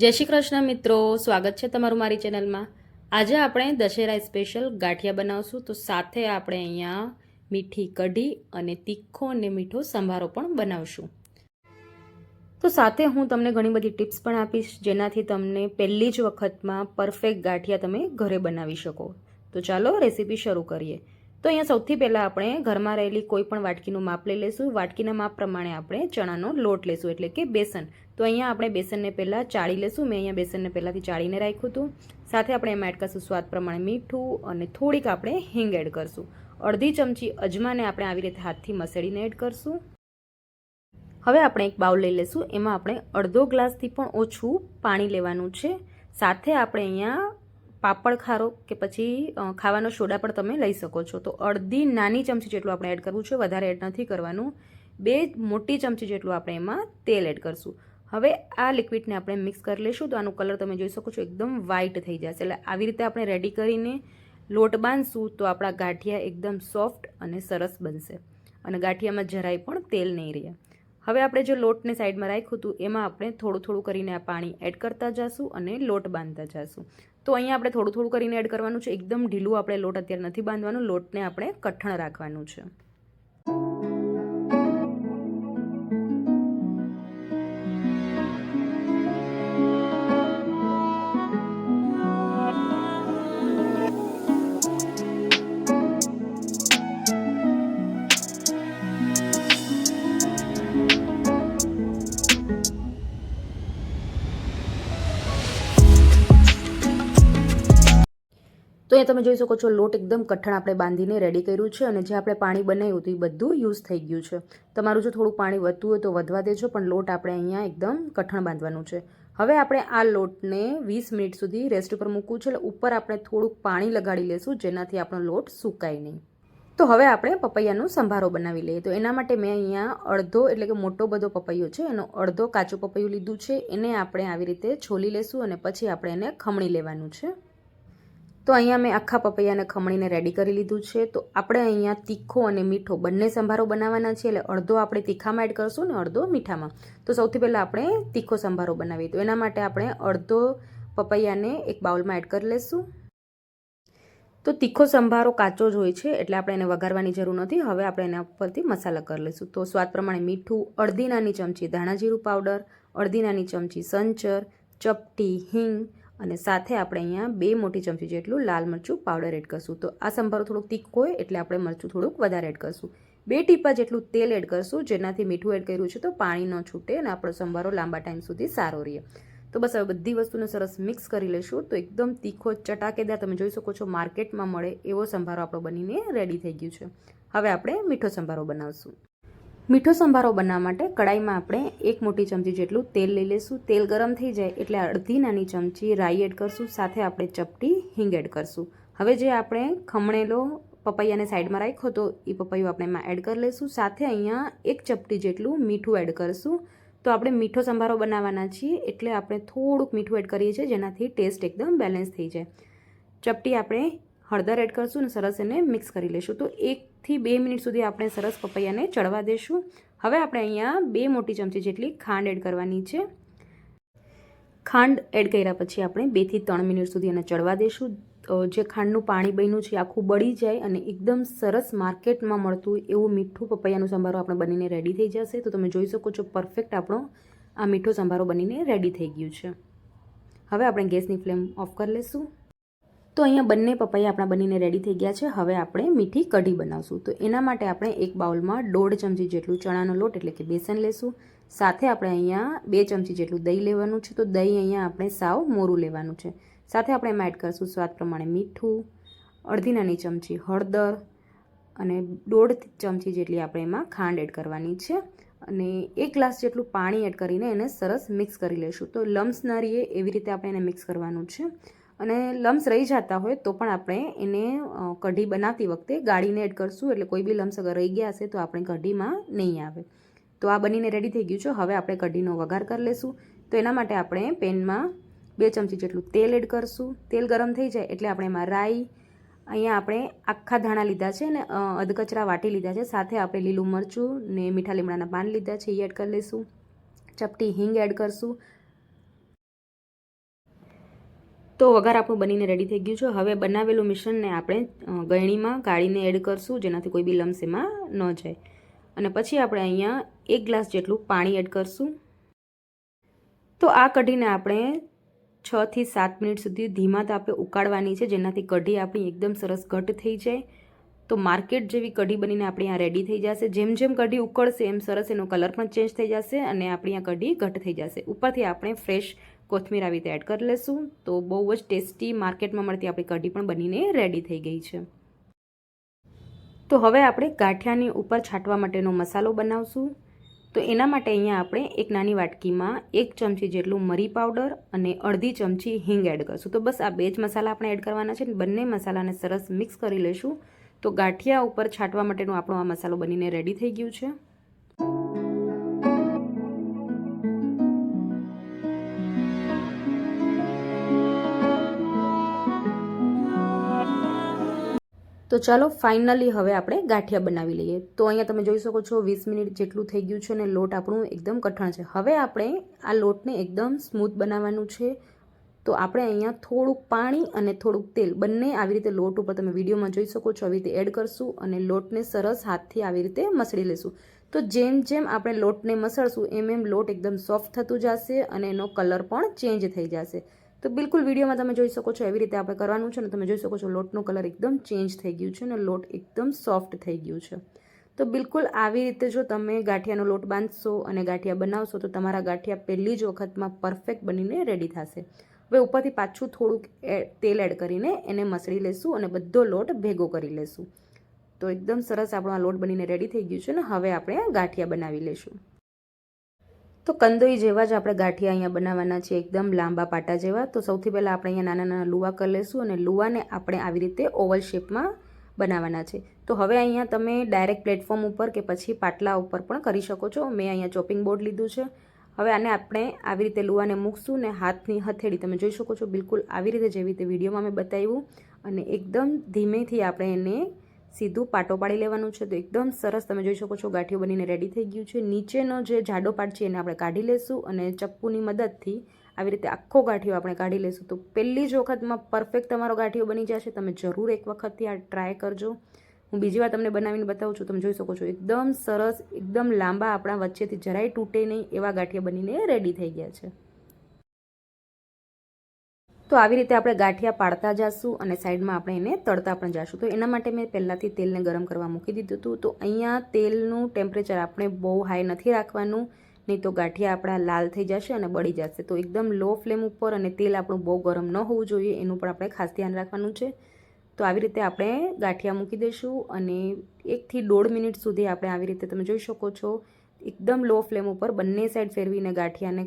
જય શ્રી કૃષ્ણ મિત્રો, સ્વાગત છે તમારું મારી ચેનલમાં. આજે આપણે દશેરા સ્પેશિયલ ગાંઠિયા બનાવશું. તો સાથે આપણે અહીંયા મીઠી કઢી અને તીખો અને મીઠો સંભારો પણ બનાવશું. તો સાથે હું તમને ઘણી બધી ટિપ્સ પણ આપીશ, જેનાથી તમને પહેલી જ વખતમાં પરફેક્ટ ગાંઠિયા તમે ઘરે બનાવી શકો. તો ચાલો રેસીપી શરૂ કરીએ. તો અહીંયા સૌથી પહેલાં આપણે ઘરમાં રહેલી કોઈ પણ વાટકીનું માપ લઈ લઈશું. વાટકીના માપ પ્રમાણે આપણે ચણાનો લોટ લેશું એટલે કે બેસન. તો અહીંયા આપણે બેસનને પહેલાં ચાળી લેશું મેં અહીંયા બેસનને પહેલાંથી ચાળીને રાખ્યું હતું. સાથે આપણે એમાં એડ કરશું સ્વાદ પ્રમાણે મીઠું અને થોડીક આપણે હિંગ એડ કરશું. અડધી ચમચી અજમાને આપણે આવી રીતે હાથથી મસળીને એડ કરશું. હવે આપણે એક બાઉલ લઈ લઈશું. એમાં આપણે અડધો ગ્લાસથી પણ ઓછું પાણી લેવાનું છે. સાથે આપણે અહીંયા પાપડ ખારો કે પછી ખાવાનો સોડા પણ તમે લઈ શકો છો. તો અડધી નાની ચમચી જેટલું આપણે એડ કરવું છે, વધારે એડ નથી કરવાનું. બે મોટી ચમચી જેટલું આપણે એમાં તેલ એડ કરશું. હવે આ લિક્વિડને આપણે મિક્સ કરી લઈશું તો આનું કલર તમે જોઈ શકો છો, એકદમ વ્હાઇટ થઈ જશે. એટલે આવી રીતે આપણે રેડી કરીને લોટ બાંધશું તો આપણા ગાંઠિયા એકદમ સોફ્ટ અને સરસ બનશે. અને ગાંઠિયામાં જરાય પણ તેલ નહીં રહે. હવે આપણે જે લોટને સાઈડમાં રાખ્યું હતું, એમાં આપણે થોડું થોડું કરીને આ પાણી એડ કરતા જઈશું અને લોટ બાંધતા જઈશું તો અહીંયા આપણે થોડું થોડું કરીને એડ કરવાનું છે. એકદમ ઢીલું આપણે લોટ અત્યારે નથી બાંધવાનું. લોટને આપણે કઠણ રાખવાનું છે. અહીંયા તમે જોઈ શકો છો, લોટ એકદમ કઠણ આપણે બાંધીને રેડી કર્યું છે અને જે આપણે પાણી બનાવ્યું હતું એ બધું યુઝ થઈ ગયું છે. તમારું જો થોડું પાણી વધતું હોય તો વધવા દેજો, પણ લોટ આપણે અહીંયા એકદમ કઠણ બાંધવાનું છે. હવે આપણે આ લોટને વીસ મિનિટ સુધી રેસ્ટ ઉપર મૂકવું છે, એટલે ઉપર આપણે થોડુંક પાણી લગાડી લેશું, જેનાથી આપણો લોટ સુકાય નહીં. તો હવે આપણે પપૈયાનો સંભારો બનાવી લઈએ. તો એના માટે મેં અહીંયા અડધો એટલે કે મોટો બધો પપૈયો છે, એનો અડધો કાચું પપૈયું લીધું છે, એને આપણે આવી રીતે છોલી લેશું અને પછી આપણે એને ખમણી લેવાનું છે. તો અહીંયા મેં આખા પપૈયાને ખમણીને રેડી કરી લીધું છે. તો આપણે અહીંયા તીખો અને મીઠો બંને સંભારો બનાવવાના છે. એટલે અડધો આપણે તીખામાં એડ કરશું ને અડધો મીઠામાં. તો સૌથી પહેલાં આપણે તીખો સંભારો બનાવીએ. તો એના માટે આપણે અડધો પપૈયાને એક બાઉલમાં એડ કરી લઈશું તો તીખો સંભારો કાચો જ હોય છે, એટલે આપણે એને વઘારવાની જરૂર નથી. હવે આપણે એના ઉપરથી મસાલા કરી લઈશું તો સ્વાદ પ્રમાણે મીઠું, અડધી નાની ચમચી ધાણા જીરું પાવડર અડધી નાની ચમચી સંચર, ચપટી, હિંગ અને સાથે આપણે અહીંયા બે મોટી ચમચી જેટલું લાલ મરચું પાવડર એડ કરશું. તો આ સંભારો થોડુંક તીખો હોય એટલે આપણે મરચું થોડુંક વધારે એડ કરશું. બે ટીપા જેટલું તેલ એડ કરશું, જેનાથી મીઠું એડ કર્યું છે તો પાણી ન છૂટે અને આપણો સંભારો લાંબા ટાઈમ સુધી સારો રહે. તો બસ હવે બધી વસ્તુને સરસ મિક્સ કરી લઈશું તો એકદમ તીખો ચટાકેદાર તમે જોઈ શકો છો માર્કેટમાં મળે એવો સંભારો આપણો બનીને રેડી થઈ ગયું છે. હવે આપણે મીઠો સંભારો બનાવશું. મીઠો સંભારો બનાવવા માટે કડાઈમાં આપણે એક મોટી ચમચી જેટલું તેલ લઈ લઈશું. તેલ ગરમ થઈ જાય એટલે અડધી નાની ચમચી રાઈ એડ કરશું. સાથે આપણે ચપટી હિંગ એડ કરશું. હવે જે આપણે ખમણેલો પપૈયાને સાઈડમાં રાખ્યો તો એ પપૈયું આપણે એમાં એડ કરી લઈશું. સાથે અહીંયા એક ચપટી જેટલું મીઠું એડ કરશું. તો આપણે મીઠો સંભારો બનાવવાના છીએ એટલે આપણે થોડુંક મીઠું એડ કરીએ છીએ જેનાથી ટેસ્ટ એકદમ બેલેન્સ થઈ જાય. ચપટી આપણે હળદર એડ કરશું અને સરસ એને મિક્સ કરી લઈશું તો એકથી બે મિનિટ સુધી આપણે સરસ પપૈયાને ચડવા દઈશું હવે આપણે અહીંયા બે મોટી ચમચી જેટલી ખાંડ એડ કરવાની છે. ખાંડ એડ કર્યા પછી આપણે બેથી ત્રણ મિનિટ સુધી એને ચડવા દઈશું જે ખાંડનું પાણી બન્યું છે આખું બળી જાય અને એકદમ સરસ માર્કેટમાં મળતું એવું મીઠું પપૈયાનું સંભારો આપણે બનીને રેડી થઈ જશે. તો તમે જોઈ શકો છો પરફેક્ટ આપણો આ મીઠો સંભારો બનીને રેડી થઈ ગયું છે. હવે આપણે ગેસની ફ્લેમ ઓફ કરી લઈશું તો અહીંયા બંને પપૈયા આપણા બનીને રેડી થઈ ગયા છે. હવે આપણે મીઠી કઢી બનાવશું. તો એના માટે આપણે એક બાઉલમાં દોઢ ચમચી જેટલું ચણાનો લોટ એટલે કે બેસન લેશું. સાથે આપણે અહીંયા બે ચમચી જેટલું દહીં લેવાનું છે. તો દહીં અહીંયા આપણે સાવ મોરું લેવાનું છે. સાથે આપણે એમાં એડ કરીશું સ્વાદ પ્રમાણે મીઠું, અડધી નાની ચમચી હળદર અને દોઢ ચમચી જેટલી આપણે એમાં ખાંડ એડ કરવાની છે. અને એક ગ્લાસ જેટલું પાણી એડ કરીને એને સરસ મિક્સ કરી લઈશું તો લમ્સ ના રહીએ એવી રીતે આપણે એને મિક્સ કરવાનું છે. અને લમ્સ રહી જતા હોય તો પણ આપણે એને કઢી બનાવતી વખતે ગાળીને એડ કરશું. એટલે કોઈ બી લમ્સ અગર રહી ગયા હશે તો આપણે કઢીમાં નહીં આવે. તો આ બનીને રેડી થઈ ગયું છે. હવે આપણે કઢીનો વઘાર કરી લઈશું તો એના માટે આપણે પેનમાં બે ચમચી જેટલું તેલ એડ કરશું. તેલ ગરમ થઈ જાય એટલે આપણે એમાં રાઈ, અહીંયા આપણે આખા ધાણા લીધા છે ને અધકચરા વાટી લીધા છે. સાથે આપણે લીલું મરચું ને મીઠા લીમડાના પાન લીધા છે, એ એડ કરી લઈશું ચપટી હિંગ એડ કરશું. તો વઘાર આપણું બનીને રેડી થઈ ગયું છે. હવે બનાવેલું મિશ્રણને આપણે ગળણીમાં કાઢીને એડ કરશું, જેનાથી કોઈ બી લમ્સ ન જાય. અને પછી આપણે અહીંયા એક ગ્લાસ જેટલું પાણી એડ કરશું. તો આ કઢીને આપણે છથી સાત મિનિટ સુધી ધીમા તાપે ઉકાળવાની છે, જેનાથી કઢી આપણી એકદમ સરસ ઘટ થઈ જાય. તો માર્કેટ જેવી કઢી બનીને આપણી આ રેડી થઈ જશે. જેમ જેમ કઢી ઉકળશે, એમ સરસ એનો કલર પણ ચેન્જ થઈ જશે અને આપણી આ કઢી ઘટ થઈ જશે. ઉપરથી આપણે ફ્રેશ કોથમીર આવી રીતે એડ કરી લેશું. તો બહુ જ ટેસ્ટી માર્કેટમાં મળતી આપણી કઢી પણ બનીને રેડી થઈ ગઈ છે. તો હવે આપણે ગાંઠિયાની ઉપર છાંટવા માટેનો મસાલો બનાવશું. તો એના માટે અહીંયા આપણે એક નાની વાટકીમાં એક ચમચી જેટલું મરી પાવડર અને અડધી ચમચી હિંગ એડ કરશું. તો બસ આ બે જ મસાલા આપણે એડ કરવાના છે બંને મસાલાને સરસ મિક્સ કરી લઈશું તો ગાંઠિયા ઉપર છાંટવા માટેનો આપણો આ મસાલો બનીને રેડી થઈ ગયું છે. તો ચાલો ફાઇનલી હવે આપણે ગાંઠિયા બનાવી લઈએ. તો અહીંયા તમે જોઈ શકો છો વીસ મિનિટ જેટલું થઈ ગયું છે અને લોટ આપણું એકદમ કઠણ છે. હવે આપણે આ લોટને એકદમ સ્મૂથ બનાવવાનું છે. તો આપણે અહીંયા થોડુંક પાણી અને થોડુંક તેલ બંને આવી રીતે લોટ ઉપર તમે વિડીયોમાં જોઈ શકો છો. આવી રીતે એડ કરશું અને લોટને સરસ હાથથી આવી રીતે મસળી લેશું. તો જેમ જેમ આપણે લોટને મસળશું, એમ એમ લોટ એકદમ સોફ્ટ થતું જશે અને એનો કલર પણ ચેન્જ થઈ જશે. તો બિલકુલ વિડીયોમાં તમે જોઈ શકો છો એવી રીતે આપણે કરવાનું છે અને તમે જોઈ શકો છો લોટનો કલર એકદમ ચેન્જ થઈ ગયું છે અને લોટ એકદમ સોફ્ટ થઈ ગયું છે. તો બિલકુલ આવી રીતે જો તમે ગાંઠિયાનો લોટ બાંધશો અને ગાંઠિયા બનાવશો તો તમારા ગાંઠિયા પહેલી જ વખતમાં પરફેક્ટ બનીને રેડી થશે. હવે ઉપરથી પાછું થોડુંક તેલ એડ કરીને એને મસળી લેશું અને બધો લોટ ભેગો કરી લેશું. તો એકદમ સરસ આપણો આ લોટ બનીને રેડી થઈ ગયું છે ને હવે આપણે ગાંઠિયા બનાવી લઈશું તો કંદોઈ જેવા જ આપણે ગાંઠિયા અહીંયા બનાવવાના છે, એકદમ લાંબા પાટા જેવા. તો સૌથી પહેલાં આપણે અહીંયા નાના નાના લુવા કરી લઈશું અને લુવાને આપણે આવી રીતે ઓવલ શેપમાં બનાવવાના છે. તો હવે અહીંયા તમે ડાયરેક્ટ પ્લેટફોર્મ ઉપર કે પછી પાટલા ઉપર પણ કરી શકો છો. મેં અહીંયા ચોપિંગ બોર્ડ લીધું છે. હવે આને આપણે આવી રીતે લુવાને મૂકશું ને હાથની હથેળી તમે જોઈ શકો છો. બિલકુલ આવી રીતે જેવી રીતે વિડીયોમાં મેં બતાવ્યું. અને એકદમ ધીમેથી આપણે એને સીધું પાટો પાડી લેવાનું છે. તો એકદમ સરસ તમે જોઈ શકો છો, ગાંઠિયો બનીને રેડી થઈ ગયું છે. નીચેનો જે જાડો પાટ છે એને આપણે કાઢી લેશું અને ચપ્પુની મદદથી આવી રીતે આખો ગાંઠિયો આપણે કાઢી લેશું. તો પહેલી જ વખતમાં પરફેક્ટ તમારો ગાંઠિયો બની જશે. તમે જરૂર એક વખતથી આ ટ્રાય કરજો. હું બીજી વાર તમને બનાવીને બતાવું છું. તમે જોઈ શકો છો, એકદમ સરસ, એકદમ લાંબા આપણા વચ્ચેથી જરાય તૂટે નહીં એવા ગાંઠિયા બનીને રેડી થઈ ગયા છે. તો આવી રીતે આપણે ગાંઠિયા પાડતા જઈશું અને સાઈડમાં આપણે એને તળતા પણ જઈશું તો એના માટે મેં પહેલાંથી તેલને ગરમ કરવા મૂકી દીધું હતું. તો અહીંયા તેલનું ટેમ્પરેચર આપણે બહુ હાઈ નથી રાખવાનું, નહીં તો ગાંઠિયા આપણા લાલ થઈ જશે અને બળી જશે. તો એકદમ લો ફ્લેમ ઉપર અને તેલ આપણું બહુ ગરમ ન હોવું જોઈએ, એનું પણ આપણે ખાસ ધ્યાન રાખવાનું છે. તો આવી રીતે આપણે ગાંઠિયા મૂકી દઈશું અને એકથી દોઢ મિનિટ સુધી આપણે આવી રીતે તમે જોઈ શકો છો, એકદમ લો ફ્લેમ ઉપર બંને સાઈડ ફેરવીને ગાંઠિયાને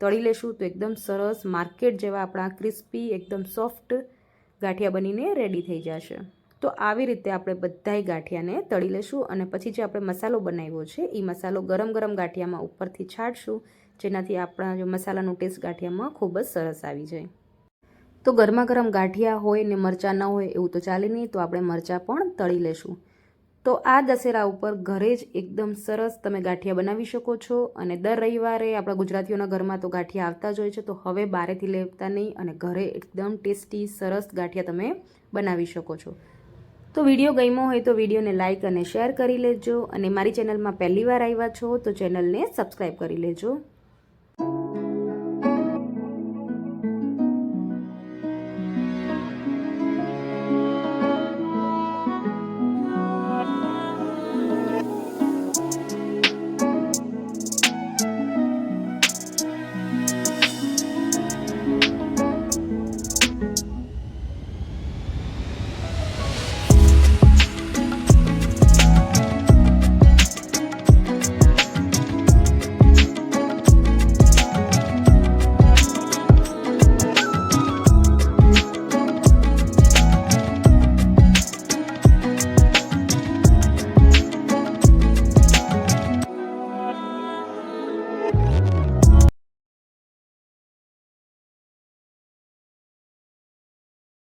તળી લેશું તો એકદમ સરસ માર્કેટ જેવા આપણા ક્રિસ્પી, એકદમ સોફ્ટ ગાંઠિયા બનીને રેડી થઈ જશે. તો આવી રીતે આપણે બધાય ગાંઠિયાને તળી લેશું અને પછી જે આપણે મસાલો બનાવ્યો છે એ મસાલો ગરમ ગરમ ગાંઠિયામાં ઉપરથી છાંટશું, જેનાથી આપણા જો મસાલાનો ટેસ્ટ ગાંઠિયામાં ખૂબ જ સરસ આવી જાય. તો ગરમા ગરમ ગાંઠિયા હોય ને મરચાં ન હોય એવું તો ચાલે નહીં, તો આપણે મરચાં પણ તળી લેશું. તો આ દશેરા ઉપર ઘરે જ એકદમ સરસ તમે ગાંઠિયા બનાવી શકો છો અને દર રવિવારે આપણા ગુજરાતીઓના ઘરમાં તો ગાંઠિયા આવતા જ હોય છે, તો હવે બારેથી લેતા નહીં અને ઘરે એકદમ ટેસ્ટી, સરસ ગાંઠિયા તમે બનાવી શકો છો. તો વીડિયો ગમ્યો હોય તો વિડીયોને લાઇક અને શેર કરી લેજો અને મારી ચેનલમાં પહેલી વાર આવ્યા છો તો ચેનલને સબસ્ક્રાઈબ કરી લેજો.